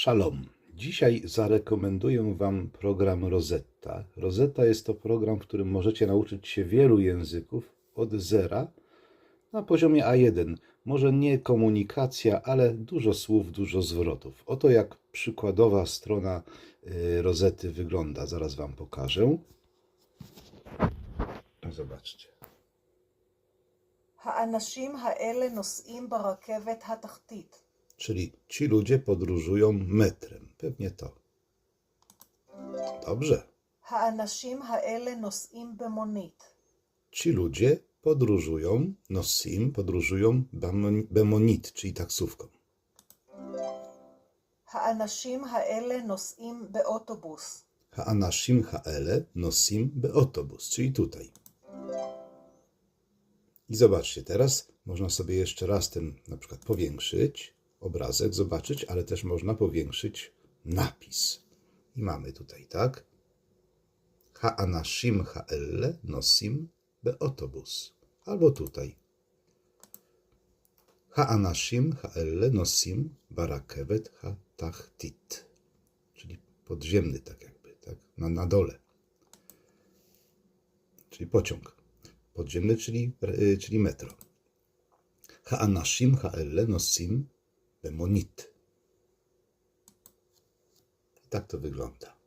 Shalom. Dzisiaj zarekomenduję Wam program Rosetta. Rosetta jest to program, w którym możecie nauczyć się wielu języków od zera na poziomie A1. Może nie komunikacja, ale dużo słów, dużo zwrotów. Oto jak przykładowa strona y, Rosety wygląda. Zaraz Wam pokażę. No Zobaczcie. האנשים האלה נוסעים ברכבת התחתית. Czyli ci ludzie podróżują metrem. Pewnie to. Dobrze. האנשים האלה נוסעים במונית. Ci ludzie podróżują, nosim, podróżują bamon- bemonit, czyli taksówką. האנשים האלה נוסעים באוטובוס. Ha'anashim ha'ele nosim beotobus, czyli tutaj. I zobaczcie, teraz można sobie jeszcze raz ten na przykład powiększyć, obrazek zobaczyć, ale też można powiększyć napis. I mamy tutaj, tak? Ha'anashim ha'ele nosim beotobus. Albo tutaj. Ha'anashim ha'ele nosim barakevet ha'tachtit. Czyli podziemny tak jakby, tak? Na, na dole. Czyli pociąg. Podziemny, czyli, y, czyli metro. Ha'anashim ha'ele nosim bemonit. I tak to wygląda.